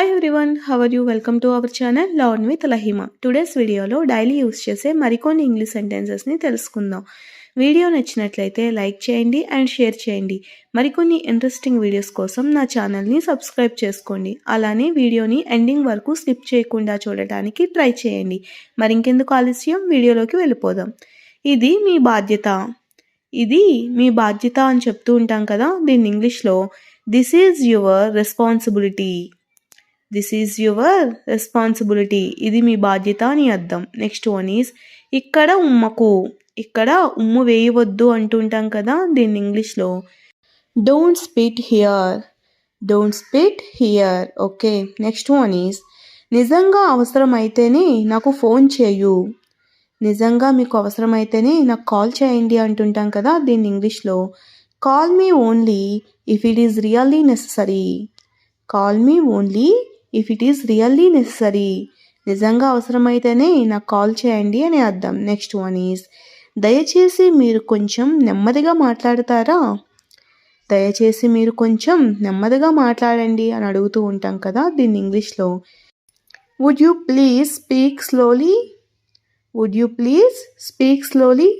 Hi everyone how are you welcome to our channel learn with Lahima today's వీడియోలో daily use చేసే మరికొన్ని English సెంటెన్సెస్ని తెలుసుకుందాం. Video నచ్చినట్లయితే like చేయండి అండ్ షేర్ చేయండి. మరికొన్ని ఇంట్రెస్టింగ్ వీడియోస్ కోసం నా ఛానల్ని సబ్స్క్రైబ్ చేసుకోండి. అలానే వీడియోని ఎండింగ్ వరకు స్కిప్ చేయకుండా చూడటానికి ట్రై చేయండి. మరి ఇంకెందుకు ఆలస్యం? వీడియోలోకి వెళ్ళిపోదాం. ఇది మీ బాధ్యత. ఇది మీ బాధ్యత అని చెప్తూ ఉంటాం కదా దీన్ని ఇంగ్లీష్లో this is your responsibility this is your responsibility ఇది మీ బాధ్యత అని అర్థం. నెక్స్ట్ వన్ ఈజ్ ఇక్కడ ఉమ్మకు. ఇక్కడ ఉమ్ము వేయవద్దు అంటుంటాం కదా దీన్ని ఇంగ్లీష్లో don't spit here don't spit here okay next one is నిజంగా అవసరమైతేనే నాకు ఫోన్ చేయు. నిజంగా మీకు అవసరమైతేనే నాకు కాల్ చేయండి అంటుంటాం కదా దీన్ని ఇంగ్లీష్లో call me only if it is really necessary call me only if it is really necessary నిజంగా అవసరమైతేనే నాకు కాల్ చేయండి అని అర్థం. నెక్స్ట్ వన్ ఈజ్ దయచేసి మీరు కొంచెం నెమ్మదిగా మాట్లాడతారా? దయచేసి మీరు కొంచెం నెమ్మదిగా మాట్లాడండి అని అడుగుతూ ఉంటాం కదా దీన్ని ఇంగ్లీష్లో would you please speak slowly would you please speak slowly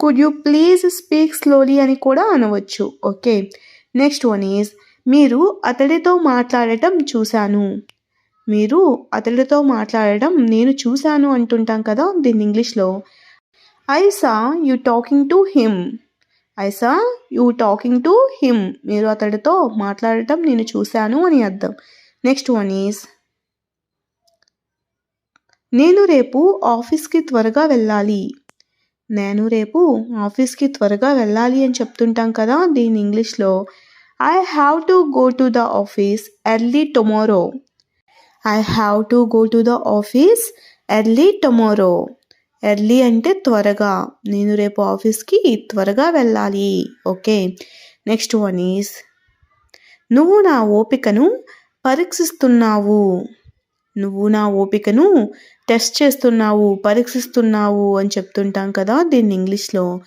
could you please speak slowly అని కూడా అనవచ్చు. ఓకే నెక్స్ట్ వన్ ఈజ్ మీరు అతడితో మాట్లాడటం చూశాను. మీరు అతడితో మాట్లాడటం నేను చూశాను అంటుంటాం కదా దీన్ని ఇంగ్లీష్లో. I saw you talking to him. I saw you talking to him. మీరు అతడితో మాట్లాడటం నేను చూశాను అని అర్థం. నెక్స్ట్ వన్ ఈజ్ నేను రేపు ఆఫీస్కి త్వరగా వెళ్ళాలి. నేను రేపు ఆఫీస్కి త్వరగా వెళ్ళాలి అని చెప్తుంటాం కదా దీని ఇంగ్లీష్లో. I have to go to the office early tomorrow I have to go to the office early tomorrow early అంటే త్వరగా. నేను రేపు ఆఫీస్కి త్వరగా వెళ్ళాలి. ఓకే? నెక్స్ట్ వన్ ఈస్ నువ్వు నా ఓపికను పరీక్షిస్తున్నావు. నువ్వు నా ఓపికను టెస్ట్ చేస్తున్నావు పరీక్షిస్తున్నావు అని చెప్తుంటాం కదా దీన్ని ఇంగ్లీష్లో.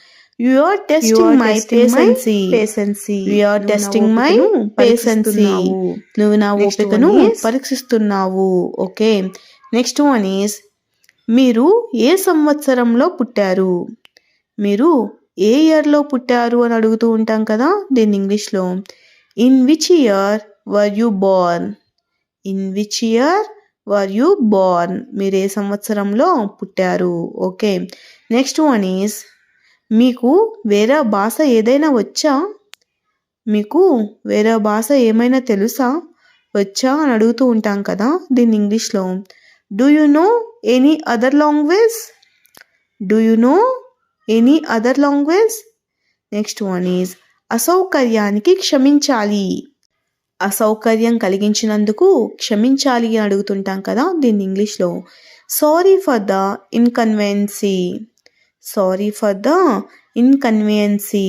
You are testing my patience patience you are testing my patience నువ్వు నా ఓపికను పరీక్షిస్తున్నావు. ఓకే నెక్స్ట్ వన్ ఈస్ మీరు ఏ సంవత్సరంలో పుట్టారు? మీరు ఏ ఇయర్లో పుట్టారు అని అడుగుతూ ఉంటాం కదా దీన్ని ఇంగ్లీష్లో in which year were you born in which year were you born మీరు ఏ సంవత్సరంలో పుట్టారు? ఓకే నెక్స్ట్ వన్ ఈస్ మీకు వేరే భాష ఏదైనా వచ్చా? మీకు వేరే భాష ఏమైనా తెలుసా? వచ్చా అని అడుగుతూ ఉంటాం కదా దీన్ని ఇంగ్లీష్లో. Do you know any other language do you know any other language next one is అసౌకర్యానికి క్షమించాలి. అసౌకర్యం కలిగించినందుకు క్షమించాలి అని అడుగుతుంటాం కదా దీన్ని ఇంగ్లీష్లో. Sorry for the inconvenience sorry for the inconvenience